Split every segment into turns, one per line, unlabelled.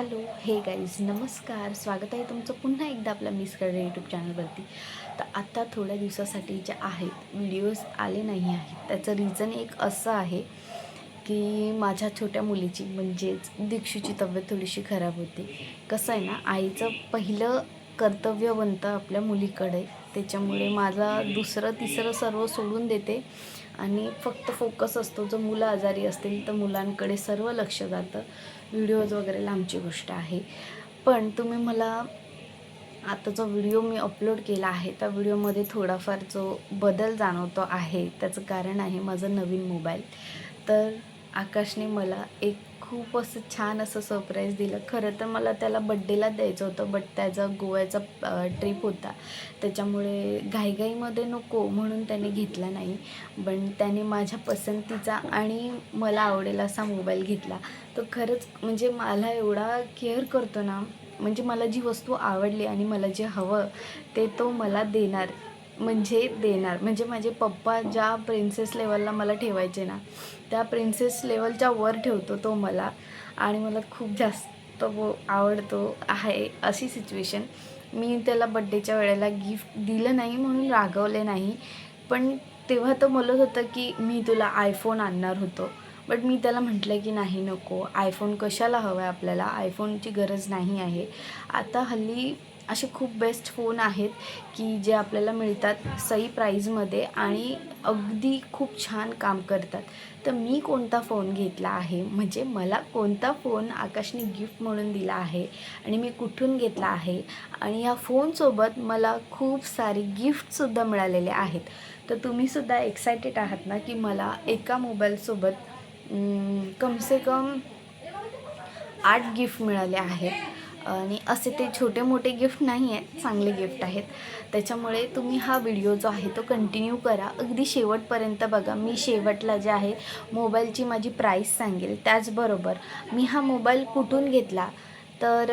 Hello हे guys नमस्कार. स्वागत आहे तुमचं पुन्हा एकदा आपल्या मिस कर यूट्यूब चॅनलवरती तर आत्ता थोड्या दिवसासाठी जे आहेत व्हिडिओज आले नाही आहेत. त्याचं रिझन एक असं आहे की माझ्या छोट्या मुलीची म्हणजेच दीक्षूची तब्येत थोडीशी खराब होती. कसं आहे ना आईचं पहिलं कर्तव्य बनतं आपल्या मुलीकडे. त्याच्यामुळे माझा दुसरं तिसरं सर्व सोडून देते. आणि फक्त फोकस असतो जर मुलं आजारी असतील तर मुलांकडे सर्व लक्ष जातं. व्हिडिओज वगैरे लांबची गोष्ट आहे. पण तुम्ही मला आता जो व्हिडिओ मी अपलोड केला आहे त्या व्हिडिओमध्ये थोडाफार जो बदल जाणवतो आहे त्याचं कारण आहे माझं नवीन मोबाईल तर आकाशने मला एक खूप असं छान असं सरप्राईज दिलं. खरं तर मला त्याला बड्डेला द्यायचं होतं बट त्याचा गोव्याचा ट्रिप होता. त्याच्यामुळे घाईघाईमध्ये नको म्हणून त्याने घेतला नाही. पण त्याने माझ्या पसंतीचा आणि मला आवडेल असा मोबाईल घेतला. तो खरंच म्हणजे मला एवढा केअर करतो ना म्हणजे मला जी वस्तू आवडली आणि मला जे हवं ते तो मला देणार. म्हणजे देणार. म्हणजे माझे पप्पा ज्या प्रिन्सेस लेवलला मला ठेवायचे ना त्या प्रिन्सेस लेवलच्या वर ठेवतो तो मला. आणि मला खूप जास्त आवडतो आहे अशी सिच्युएशन मी त्याला बड्डेच्या वेळेला गिफ्ट दिलं नाही म्हणून रागवले नाही. पण तेव्हा तो बोलत होतं की मी तुला आयफोन आणणार होतो. बट मी त्याला म्हटलं की नाही नको आयफोन कशाला हवा आहे आपल्याला आयफोनची गरज नाही आहे. आता हल्ली असे खूप बेस्ट फोन आहेत की जे आपल्याला मिळतात सही प्राईजमध्ये आणि अगदी खूप छान काम करतात. तर मी कोणता फोन घेतला आहे? म्हणजे मला कोणता फोन आकाशने गिफ्ट म्हणून दिला आहे आणि मी कुठून घेतला आहे? आणि या फोनसोबत मला खूप सारे गिफ्टसुद्धा मिळालेले आहेत. तर तुम्हीसुद्धा एक्सायटेड आहात ना की मला एका मोबाईलसोबत कमसे कम आठ गिफ्ट मिळाले आहेत. आणि असे ते छोटे मोठे गिफ्ट नाही आहेत चांगले गिफ्ट आहेत. त्याच्यामुळे तुम्ही हा व्हिडिओ जो आहे तो कंटिन्यू करा. अगदी शेवटपर्यंत बघा मी शेवटला जे आहे मोबाईलची माझी प्राईस सांगेल. त्याचबरोबर मी हा मोबाईल कुठून घेतला? तर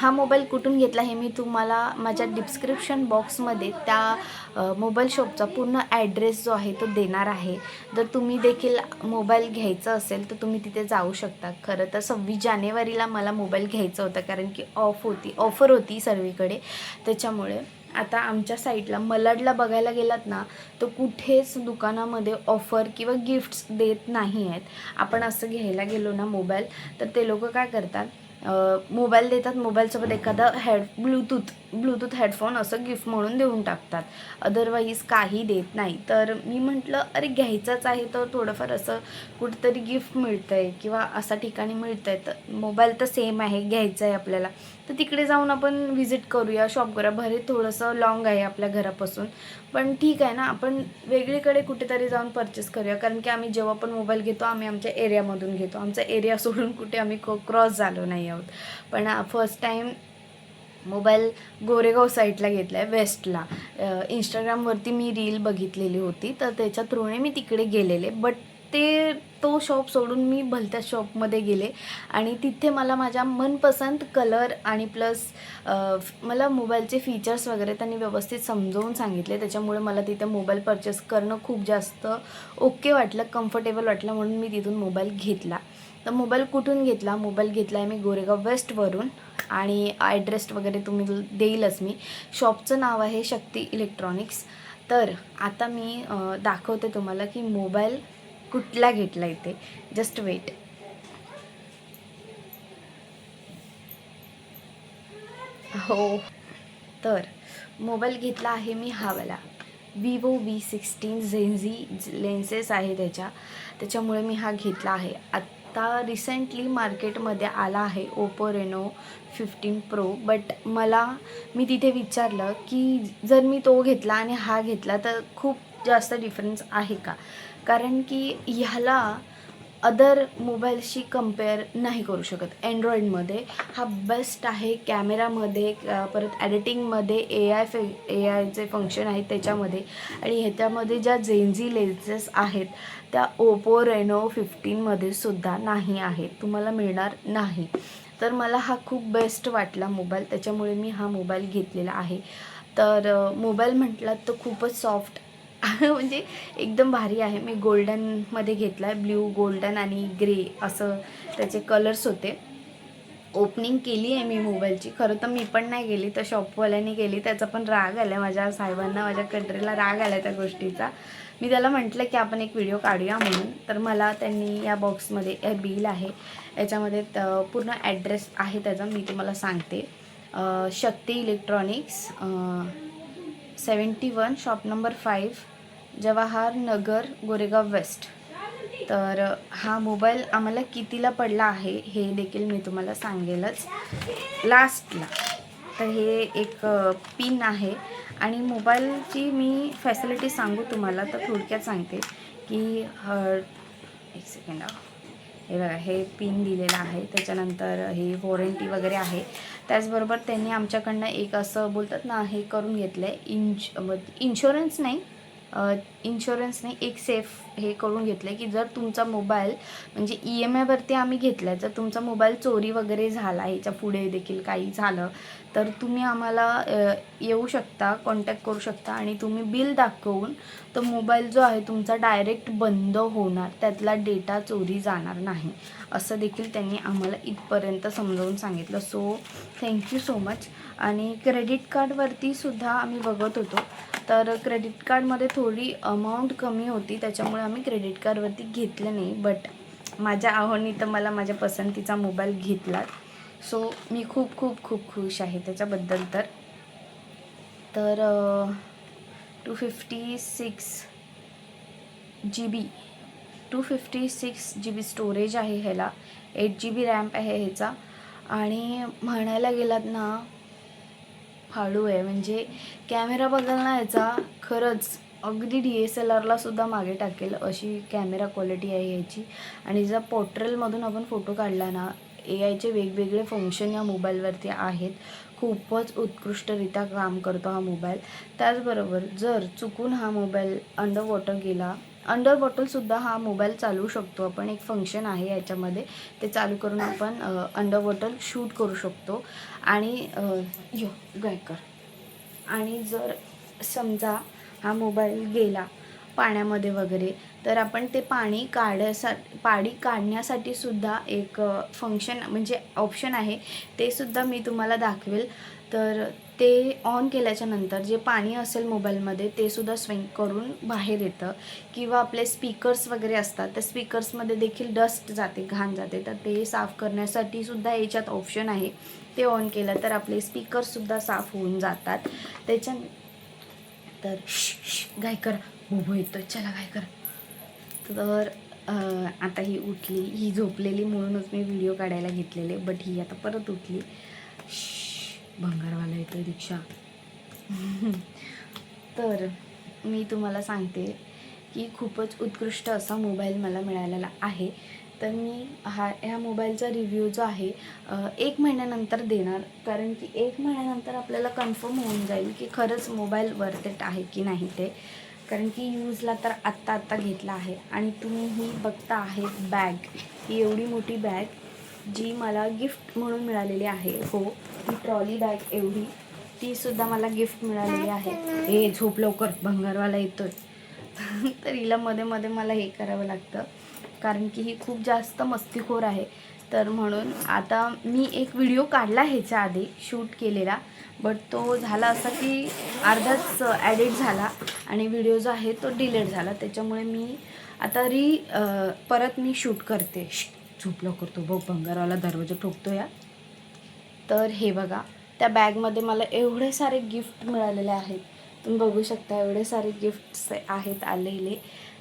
हा मोबाईल कुठून घेतला हे मी तुम्हाला माझ्या डिस्क्रिप्शन बॉक्समध्ये त्या मोबाईल शॉपचा पूर्ण ॲड्रेस जो आहे तो देणार आहे. जर तुम्ही देखील मोबाईल घ्यायचा असेल तर तुम्ही तिथे जाऊ शकता. खरं तर सव्वीस जानेवारीला मला मोबाईल घ्यायचा होता कारण की ऑफ होती ऑफर होती सर्वीकडे. त्याच्यामुळे आता आमच्या साईडला मलाडला बघायला गेलात ना तर कुठेच दुकानामध्ये ऑफर किंवा गिफ्ट्स देत नाही आहेत आपण असं घ्यायला गेलो ना मोबाईल तर ते लोक काय करतात मोबाईल देतात मोबाईलसोबत एखादा हेड ब्लूटूथ ब्लूटूथ हेडफोन असं गिफ्ट म्हणून देऊन टाकतात. अदरवाईज काही देत नाही. तर मी म्हटलं अरे घ्यायचंच आहे तर थोडंफार असं कुठंतरी गिफ्ट मिळतं आहे किंवा असा ठिकाणी मिळतं आहे तर मोबाईल तर सेम आहे घ्यायचं आहे आपल्याला. तर तिकडे जाऊन आपण व्हिजिट करूया शॉप करूया. भरे थोडंसं लॉंग आहे आपल्या घरापासून पण ठीक आहे ना. आपण वेगळीकडे कुठेतरी जाऊन परचेस करूया. कारण की आम्ही जेव्हा पण मोबाईल घेतो आम्ही आमच्या एरियामधून घेतो. आमचा एरिया सोडून कुठे आम्ही क्रॉस झालो नाही आहोत. पण फर्स्ट टाईम मोबाईल गोरेगाव साईडला घेतला आहे वेस्टला इंस्टाग्रामवरती मी रील बघितलेली होती तर त्याच्या थ्रूने मी तिकडे गेलेले. बट ते तो शॉप सोडून मी भलत्या शॉपमध्ये गेले. आणि तिथे मला माझ्या मनपसंत कलर आणि प्लस मला मोबाईलचे फीचर्स वगैरे त्यांनी व्यवस्थित समजवून सांगितले. त्याच्यामुळे मला तिथे मोबाईल परचेस करणं खूप जास्त ओके वाटलं कम्फर्टेबल वाटलं म्हणून मी तिथून मोबाईल घेतला. तर मोबाईल कुठून घेतला? मोबाईल घेतला आहे मी गोरेगाव वेस्टवरून आणि ॲड्रेस वगैरे तुम्ही देईलच मी. शॉपचं नाव आहे शक्ती इलेक्ट्रॉनिक्स. तर आता मी दाखवते तुम्हाला की मोबाईल कुठला घेतला इथे. जस्ट वेट हो. तर मोबाईल घेतला आहे मी हावाला विवो व्ही सिक्स्टीन झेन्झी लेन्सेस आहे त्याच्या. त्याच्यामुळे मी हा घेतला आहे. आत्ता रिसेंटली मार्केटमध्ये आला आहे Oppo Reno fifteen pro but मला मी तिथे विचारलं की जर मी तो घेतला आणि हा घेतला तर खूप जास्त डिफरन्स आहे का? कारण की ह्याला अदर मोबाईलशी कंपेअर नाही करू शकत. अँड्रॉईडमध्ये हा बेस्ट आहे. कॅमेरामध्ये परत एडिटिंगमध्ये ए आय फे ए आयचे फंक्शन आहेत त्याच्यामध्ये. आणि ह्याच्यामध्ये ज्या जेनझी लेन्सेस आहेत त्या ओपो रेनो फिफ्टीनमध्ये सुद्धा नाही आहेत तुम्हाला मिळणार नाही. तर मला हा खूप बेस्ट वाटला मोबाईल त्याच्यामुळे मी हा मोबाईल घेतलेला आहे. तर मोबाईल म्हटलात तर खूपच सॉफ्ट म्हणजे एकदम भारी आहे. मी गोल्डनमध्ये घेतला आहे ब्ल्यू गोल्डन आणि ग्रे असं त्याचे कलर्स होते. ओपनिंग केली आहे मी मोबाईलची खरं तर मी पण नाही गेली. तर शॉपवाल्याने गेली त्याचा पण राग आला आहे माझ्या साहेबांना. माझ्या कंट्रीला राग आला आहे त्या गोष्टीचा. मी त्याला म्हटलं की आपण एक व्हिडिओ काढूया म्हणून. तर मला त्यांनी या बॉक्समध्ये हे बिल आहे. याच्यामध्ये पूर्ण ॲड्रेस आहे त्याचा मी तुम्हाला सांगते. Shakti electronics seventy one shop number five Jawahar Nagar Goregaon west. तर हा मोबाईल आम्हाला कितीला पडला आहे हे देखील मी तुम्हाला सांगेलच. लास्टला. तर हे एक पिन आहे. आणि मोबाईलची मी फॅसिलिटी सांगू तुम्हाला तर थोडक्यात सांगते की ह- एक सेकंड हे बघा हे पिन दिलेलं आहे. त्याच्यानंतर हे वॉरंटी वगैरे आहे. त्याचबरोबर त्यांनी आमच्याकडनं एक असं बोलतात ना हे करून घेतलं आहे इंश इन्शुरन्स नाही इन्शुरन्सने एक सेफ हे करून घेतलं आहे की जर तुमचा मोबाईल म्हणजे ई एम आयवरती आम्ही घेतला आहे जर तुमचा मोबाईल चोरी वगैरे झाला ह्याच्या पुढे देखील काही झालं तर तुम्ही आम्हाला येऊ शकता कॉन्टॅक्ट करू शकता आणि तुम्ही बिल दाखवून तो मोबाईल जो आहे तुमचा डायरेक्ट बंद होणार त्यातला डेटा चोरी जाणार नाही. असं देखील त्यांनी आम्हाला इथपर्यंत समजावून सांगितलं. So thank you so much आणि क्रेडिट कार्डवरती सुद्धा आम्ही बघत होतो. तर क्रेडिट कार्डमध्ये थोडी अमाऊंट कमी होती. त्याच्यामुळे आम्ही क्रेडिट कार्डवरती घेतलं नाही. बट माझ्या आवडीने तर मला माझ्या पसंतीचा मोबाईल घेतला. सो मी खूप खूप खूप खुश आहे त्याच्याबद्दल तर. तर two fifty six G B two fifty six G B storage आहे ह्याला. एट जी बी रॅम्प आहे ह्याचा. आणि म्हणायला गेलात ना फाडू आहे. म्हणजे कॅमेरा बघाल ना याचा खरंच अगदी डी एस एल आरला सुद्धा मागे टाकेल अशी कॅमेरा क्वालिटी आहे याची आणि जर पोर्ट्रेलमधून आपण फोटो काढला ना ए आयचे वेगवेगळे फंक्शन या मोबाईलवरती आहेत. खूपच उत्कृष्टरित्या काम करतो हा मोबाईल त्याचबरोबर जर चुकून हा मोबाईल अंडर वॉटर गेला अंडर बॉटलसुद्धा हा मोबाईल चालवू शकतो. आपण एक फंक्शन आहे याच्यामध्ये. ते चालू करून आपण अंडर बॉटल शूट करू शकतो. आणि यो गायकर आणि जर समजा हा मोबाईल गेला पाण्यामध्ये वगैरे तर आपण ते पाणी काढायसा पाणी काढण्यासाठी सुद्धा एक फंक्शन म्हणजे ऑप्शन आहे. ते सुद्धा मी तुम्हाला दाखवेल. तर ते ऑन केल्याच्यानंतर जे पाणी असेल मोबाईलमध्ये ते सुद्धा स्विंग करून बाहेर येतं. किंवा आपले स्पीकर्स वगैरे असतात त्या स्पीकर्समध्ये देखील डस्ट जाते घाण जाते. तर ते साफ करण्यासाठी सुद्धा याच्यात ऑप्शन आहे. ते ऑन केलं तर आपले स्पीकर्ससुद्धा साफ होऊन जातात. त्याच्या तर गाय करा. उभं येतोय चला काय करा. तर आता ही उठली. ही झोपलेली म्हणूनच मी व्हिडिओ काढायला घेतलेले बट ही आता परत उठली. भंगारवाला येतो रिक्षा तर मी तुम्हाला सांगते की खूपच उत्कृष्ट असा मोबाईल मला मिळालेला आहे. तर मी हा ह्या मोबाईलचा रिव्ह्यू जो आहे एक महिन्यानंतर देणार. कारण की एक महिन्यानंतर आपल्याला कन्फर्म होऊन जाईल की खरंच मोबाईल वर्थ आहे की नाही ते. कारण की यूजला तर आत्ता आत्ता घेतला आहे. आणि तुम्ही ही बघता आहे बॅग ही एवढी मोठी बॅग जी मला गिफ्ट म्हणून मिळालेली आहे. हो ही ट्रॉली बॅग एवढी. ती सुद्धा मला गिफ्ट मिळालेली आहे. हे झोप लवकर. भंगारवाला येतोय. तर हिला मध्ये मध्ये मला हे करावं लागतं. कारण की ही खूप जास्त मस्तीखोर आहे. तर म्हणून आता मी एक व्हिडिओ काढला ह्याच्या आधी शूट केलेला. बट तो झाला असा की अर्धाच ॲडिट झाला आणि व्हिडिओ जो आहे तो डिलीट झाला. त्याच्यामुळे मी आता री परत मी शूट करते. श्श, झोप लवकर तो बघ. भंगारवाला दरवाजा ठोकतो या तर हे बघा त्या बॅगमध्ये मला एवढे सारे गिफ्ट मिळालेले आहेत. तुम्ही बघू शकता एवढे सारे गिफ्ट्स आहेत आलेले.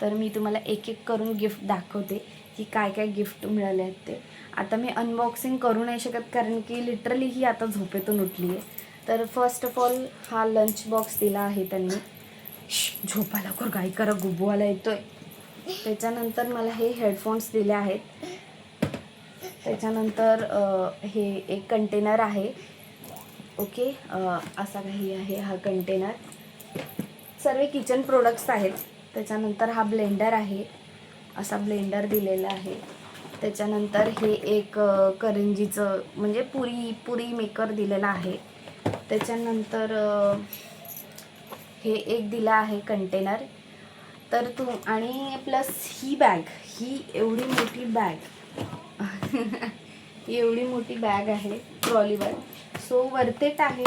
तर मी तुम्हाला एक एक करून गिफ्ट दाखवते. की काय काय गिफ्ट मिळाले आहेत ते. आता मी अनबॉक्सिंग करू नाही शकत कारण की लिटरली ही आता झोपेतून उठली आहे तर फर्स्ट ऑफ ऑल हा लंच बॉक्स दिला आहे त्यांनी. झोपाला कर लवकर गाई करा गुबवाला येतोय. त्याच्यानंतर मला हे हेडफोन्स दिले आहेत. त्याच्यानंतर हे एक कंटेनर आहे. ओके असा काही आहे हा कंटेनर सर्व किचन प्रोडक्ट्स आहेत. त्याच्यानंतर हा ब्लेंडर आहे. असा ब्लेंडर दिलेला आहे. त्याच्यानंतर हे एक करंजीचं म्हणजे पुरी पुरी मेकर दिलेला आहे. त्याच्यानंतर हे एक दिलं आहे कंटेनर. तर तू आणि प्लस ही बॅग ही एवढी मोठी बॅग ही एवढी मोठी बॅग आहे ट्रॉलीवर. सो वर्तेट आहे.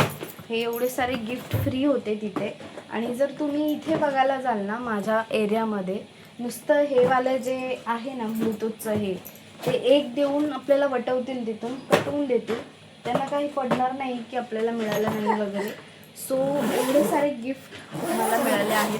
हे एवढे सारे गिफ्ट फ्री होते तिथे. आणि जर तुम्ही इथे बघायला जाल ना माझ्या एरियामध्ये नुसतं हे वालं जे आहे ना ब्लूटूथचं हे ते एक देऊन आपल्याला वटवतील तिथून पटवून देतील. त्यांना काही पडणार नाही की आपल्याला मिळालं नाही वगैरे. सो एवढे सारे गिफ्ट मला मिळाले आहेत.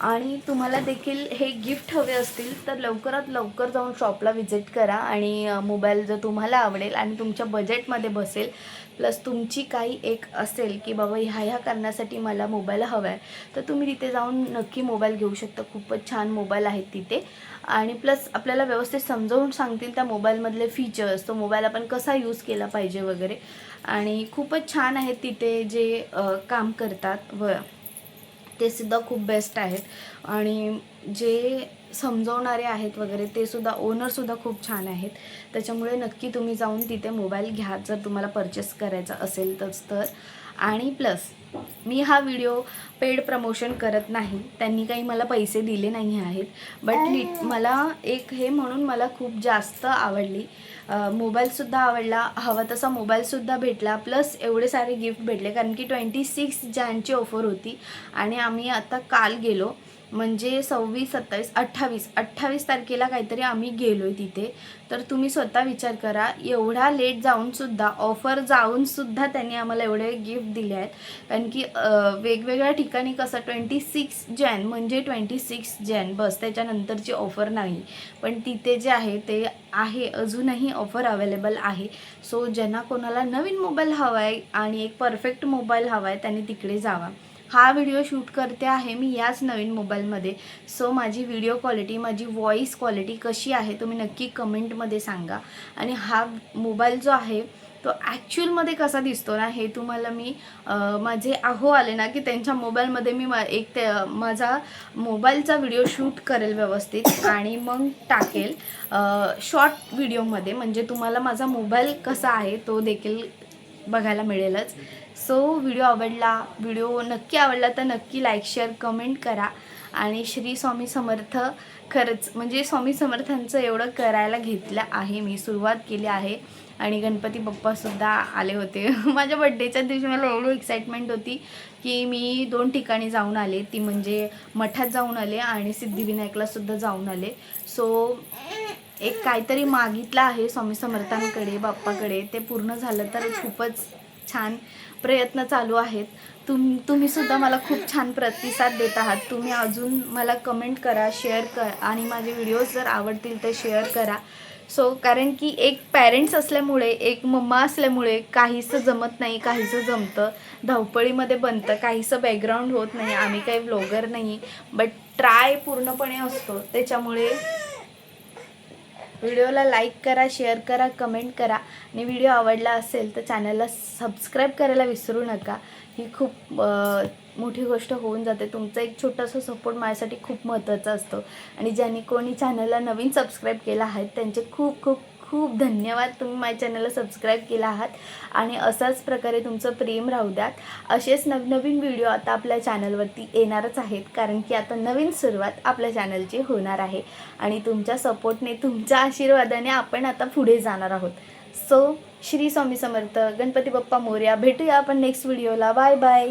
आणि तुम्हाला देखील हे गिफ्ट हवे असतील तर लवकरात लवकर जाऊन शॉपला व्हिजिट करा आणि मोबाईल जर तुम्हाला आवडेल आणि तुमच्या बजेटमध्ये बसेल प्लस तुमची काही एक असेल की बाबा ह्या ह्या कारणासाठी मला मोबाईल हवा आहे तर तुम्ही तिथे जाऊन नक्की मोबाईल घेऊ शकता. खूपच छान मोबाईल आहेत तिथे. आणि प्लस आपल्याला व्यवस्थित समजावून सांगतील त्या मोबाईलमधले फीचर्स तो मोबाईल आपण कसा यूज केला पाहिजे वगैरे. आणि खूपच छान आहेत तिथे जे काम करतात व ते सुद्धा खूप बेस्ट आहेत. आणि जे समजवणारे आहेत वगैरे ते सुद्धा ओनरसुद्धा खूप छान आहेत. त्याच्यामुळे नक्की तुम्ही जाऊन तिथे मोबाईल घ्या जर तुम्हाला परचेस करायचा असेल तर तर. आणि प्लस मी हा व्हिडिओ पेड प्रमोशन करत नाही. त्यांनी काही मला पैसे दिले नाही आहेत. बट मला एक हे म्हणून मला खूप जास्त आवडली. मोबाईलसुद्धा आवडला हवा तसा मोबाईलसुद्धा भेटला प्लस एवढे सारे गिफ्ट भेटले कारण की ट्वेंटी सिक्स जॅनची ऑफर होती आणि आम्ही आता काल गेलो. म्हणजे सव्वीस सत्तावीस अठ्ठावीस. अठ्ठावीस तारखेला काहीतरी आम्ही गेलो आहे तिथे. तर तुम्ही स्वतः विचार करा. एवढा लेट जाऊनसुद्धा ऑफर जाऊनसुद्धा त्यांनी आम्हाला एवढे गिफ्ट दिले आहेत. कारण की वेगवेगळ्या ठिकाणी कसं ट्वेंटी सिक्स जॅन म्हणजे ट्वेंटी सिक्स जॅन बस त्याच्यानंतरची ऑफर नाही. पण तिथे जे आहे ते आहे. अजूनही ऑफर अवेलेबल आहे. सो ज्यांना कोणाला नवीन मोबाईल हवा आहे आणि एक परफेक्ट मोबाईल हवा आहे त्यांनी तिकडे जावा. हा व्हिडिओ शूट करते आहे मी याच नवीन मोबाईलमध्ये सो माझी व्हिडिओ क्वालिटी माझी व्हॉईस क्वालिटी कशी आहे तुम्ही नक्की कमेंटमध्ये सांगा. आणि हा मोबाईल जो आहे तो ॲक्च्युअलमध्ये कसा दिसतो ना हे तुम्हाला मी माझे अहो आले ना की त्यांच्या मोबाईलमध्ये मी मा- एक ते माझा मोबाईलचा व्हिडिओ शूट करेल व्यवस्थित आणि मग टाकेल. शॉर्ट व्हिडिओमध्ये म्हणजे तुम्हाला माझा मोबाईल कसा आहे तो देखील बघायला मिळेलच. सो व्हिडिओ आवडला व्हिडिओ नक्की आवडला तर नक्की लाईक शेअर कमेंट करा. आणि श्री स्वामी समर्थ खरंच म्हणजे स्वामी समर्थांचं एवढं करायला घेतलं आहे. मी सुरुवात केली आहे. आणि गणपती बाप्पासुद्धा आले होते. माझ्या बड्डेच्या दिवशी मला एवढं एक्साइटमेंट होती की मी दोन ठिकाणी जाऊन आले. ती म्हणजे मठात जाऊन आले आणि सिद्धिविनायकलासुद्धा जाऊन आले. सो एक काहीतरी मागितलं आहे स्वामी समर्थांकडे बाप्पाकडे. ते पूर्ण झालं तर खूपच छान. प्रयत्न चालू आहेत. तुम तुम्ही सुद्धा मला खूप छान प्रतिसाद देत आहात. तुम्ही अजून मला कमेंट करा शेअर कर आणि माझे व्हिडिओज जर आवडतील तर शेअर करा. सो कारण की एक पॅरेंट्स असल्यामुळे एक मम्मा असल्यामुळे काहीसं जमत नाही काहीसं जमतं. धावपळीमध्ये बनतं काहीसं बॅकग्राऊंड होत नाही आम्ही काही ब्लॉगर नाही. बट ट्राय पूर्णपणे असतो. त्याच्यामुळे व्हिडिओला लाईक करा शेअर करा कमेंट करा. आणि व्हिडिओ आवडला असेल तर चॅनलला सबस्क्राईब करायला विसरू नका. ही खूप मोठी गोष्ट होऊन जाते. तुमचा एक छोटासा सपोर्ट माझ्यासाठी खूप महत्त्वाचा असतो. आणि ज्यांनी कोणी चॅनलला नवीन सबस्क्राईब केला आहे त्यांचे खूप खूप खूप धन्यवाद तुम्ही माझ्या चॅनलला सबस्क्राईब केला आहात. आणि असाच प्रकारे तुमचं प्रेम राहू द्यात. असेच नवनवीन व्हिडिओ आता आपल्या चॅनलवरती येणारच आहेत. कारण की आता नवीन सुरुवात आपल्या चॅनलची होणार आहे. आणि तुमच्या सपोर्टने तुमच्या आशीर्वादाने आपण आता पुढे जाणार आहोत. सो श्री स्वामी समर्थ गणपती बाप्पा मोर्या भेटूया आपण नेक्स्ट व्हिडिओला बाय बाय